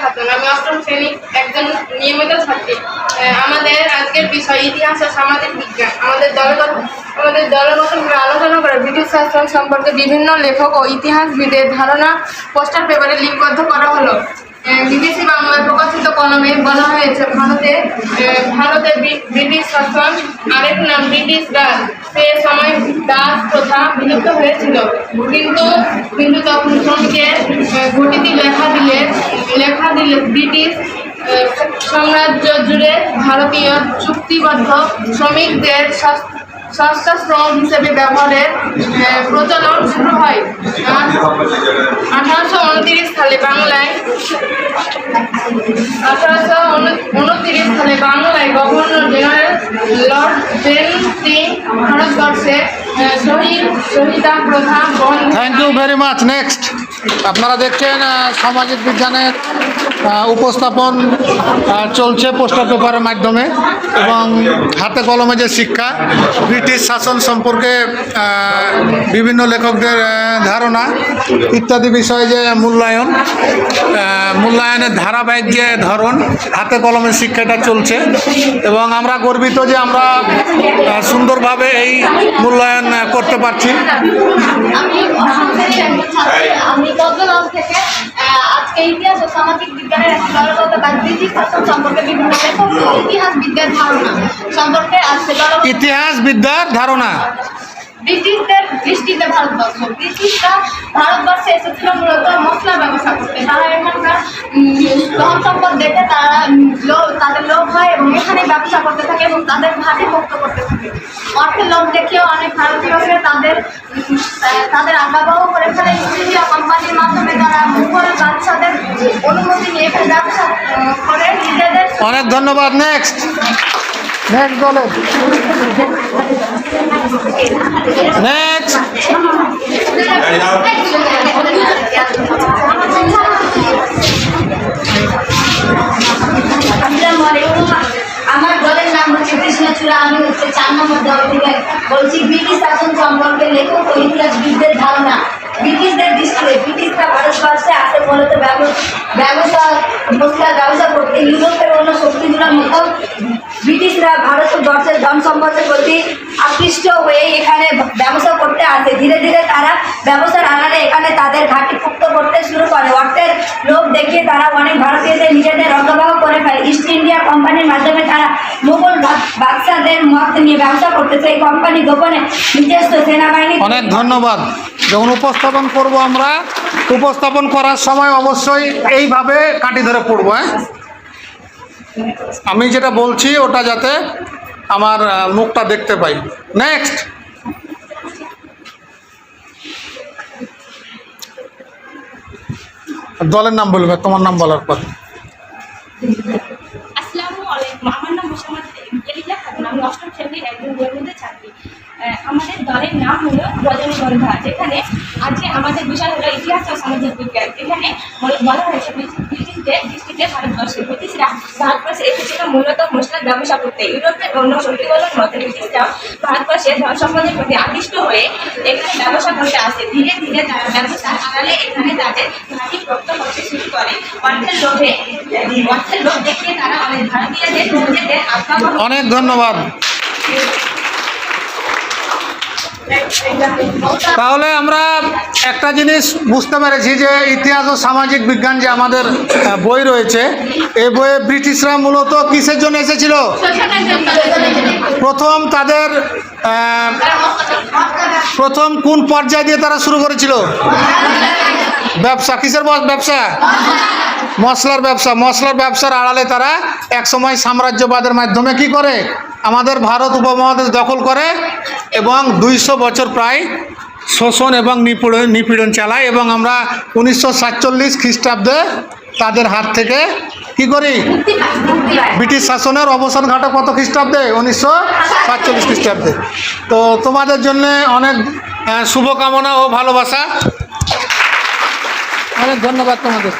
খাতুন আমি অষ্টম শ্রেণি একজন নিয়মিত ছাত্রী। আমাদের আজকের বিষয় ইতিহাস ও সামাজিক বিজ্ঞান। আমাদের দলগত আমাদের দলগতভাবে আলোচনা করে ব্রিটিশ শাসন সম্পর্কে বিভিন্ন লেখক ও ইতিহাসবিদের ধারণা পোস্টার পেপারে লিপিবদ্ধ করা হলো। বিদেশি বাংলায় প্রকাশিত কলমে বলা হয়েছে, ভারতে ভারতে ব্রিটিশ শাসন আরেক নাম ব্রিটিশ রাজ। সে বিলুপ্ত হয়েছিল। কিন্তু কিন্তু তখন শ্রমিকের আহ, ঘটিতি লেখা দিলে লেখা দিলে ব্রিটিশ সাম্রাজ্য জুড়ে ভারতীয় চুক্তিবদ্ধ শ্রমিকদের সস- সস্তা শ্রম হিসেবে ব্যবহারের প্রচলন শুরু হয়। আঠারোশো উনত্রিশ সালে বাংলায় আঠারোশো উনত্রিশ সালে বাংলায় গভর্নর জেনারেল লর্ড বেন্টিং ভারতবর্ষে আহ, শহীদ শহীদা প্রথা বন্ধ thank you very much next আপনারা দেখছেন সামাজিক বিজ্ঞানের উপস্থাপন চলছে পোস্টার পেপারের মাধ্যমে এবং হাতে কলমে যে শিক্ষা, ব্রিটিশ শাসন সম্পর্কে বিভিন্ন লেখকদের ধারণা ইত্যাদি বিষয়ে যে মূল্যায়ন মূল্যায়নের ধারাবাহিক যে ধরন, হাতে কলমে শিক্ষাটা চলছে এবং আমরা গর্বিত যে আমরা সুন্দরভাবে এই মূল্যায়ন করতে পারছি। ইতিহাস বিদ্যার ধারণা। ব্রিটিশদের দৃষ্টিতে ভারতবর্ষ। ব্রিটিশরা ভারতবর্ষে এসেছিল মূলত মশলা ব্যবসা করতে। তারা এখানকার ধন সম্পদ দেখে তারা তাদের লোভ হয় এবং এখানে ব্যবসা করতে থাকে এবং তাদের ভাগে মুক্ত করতে থাকে। অর্থের লোভ দেখেও অনেক ভারতীয়কে তাদের তাদের আজ্ঞাবহ করে ফেলে। ইস্ট ইন্ডিয়া কোম্পানির মাধ্যমে তারা মুঘল বাচ্চাদের অনুমতি অনেক ধন্যবাদ নেক্সট নেক্সট বলেন নেক্সট আমার দলের নাম হচ্ছে কৃষ্ণচূড়া আমি হচ্ছে চার নম্বর দল থেকে বলছি ব্রিটিশ শাসন সম্পর্কে লেখক ও ইতিহাসবিদদের ধারণা। ব্রিটিশদের দৃষ্টিতে মূলত ব্যবসা মশলার ব্যবসা করতে, ইউরোপের অন্য শক্তিগুলোর মতো ব্রিটিশরা ভারতবর্ষের ধন সম্পদের প্রতি আকৃষ্ট হয়ে এখানে ব্যবসা করতে আসে। ধীরে ধীরে তারা ব্যবসার আড়ালে এখানে তাদের ঘাঁটি মুক্ত করতে শুরু করে। অর্থের লোভ দেখিয়ে তারা অনেক ভারতীয়দের নিজেদের অন্তর্বাহ করে ফেলে। ইস্ট ইন্ডিয়া কোম্পানির মাধ্যমে তারা মুঘল বাদশাদের মত নিয়ে ব্যবসা করতেছে। এই কোম্পানি গোপনে নিজস্ব সেনাবাহিনী অনেক ধন্যবাদ। যখন উপস্থাপন করব আমরা উপস্থাপন করার সময় অবশ্যই এইভাবে কাটি ধরে পড়ব হ্যাঁ? আমি যেটা বলছি ওটা যাতে আমার মুখটা দেখতে পাই। নেক্সট দলের নাম বলবে তোমার নাম বলার পর। আমার নাম মোসাম্মদ এলিজা খাতুন আমি অষ্টম শ্রেণির একজন নিয়মিত ছাত্রী আমাদের দলের নাম হলো রজনীগন্ধা, যেখানে আজকে আমাদের বিষয় হলো ইতিহাস ও সামাজিক বিজ্ঞান। এখানে বলা হয়েছে ব্রিটিশ- ব্রিটিশদের দৃষ্টিতে ভারতবর্ষে ব্রিটিশরা ভারতবর্ষে এসেছিল মূলত মশলার ব্যবসা করতে। ইউরোপের অন্য শক্তিগুলোর মধ্যে ব্রিটিশরা ভারতবর্ষে ধন সম্পদের প্রতি আকৃষ্ট হয়ে এখানে ব্যবসা করতে আসে। ধীরে ধীরে তারা ব্যবসার আড়ালে এখানে তাদের ঘাঁটি রক্ত করতে শুরু করে। অর্থের লোভে অনেক ধন্যবাদ। তাহলে আমরা একটা জিনিস বুঝতে পেরেছি যে ইতিহাস ও সামাজিক বিজ্ঞান যে আমাদের বই রয়েছে এই বইয়ে ব্রিটিশরা মূলত কিসের জন্য এসেছিল? প্রথম তাদের প্রথম কোন পর্যায় দিয়ে তারা শুরু করেছিল? ব্যবসা, কিসের বস- ব্যবসা? মশলার ব্যবসা। মশলার ব্যবসার আড়ালে তারা একসময় সাম্রাজ্যবাদের মাধ্যমে কি করে? আমাদের ভারত উপমহাদেশ দখল করে এবং দুইশো বছর প্রায় শোষণ এবং নিপীড়ন নিপীড়ন চালায় এবং আমরা উনিশশো সাতচল্লিশ খ্রিস্টাব্দে তাদের হাত থেকে কি করি? ব্রিটিশ শাসনের অবসান ঘাটে কত খ্রিস্টাব্দে? উনিশশো সাতচল্লিশ খ্রিস্টাব্দে। তো তোমাদের জন্য অনেক শুভকামনা ও ভালোবাসা। অনেক ধন্যবাদ তোমাদের।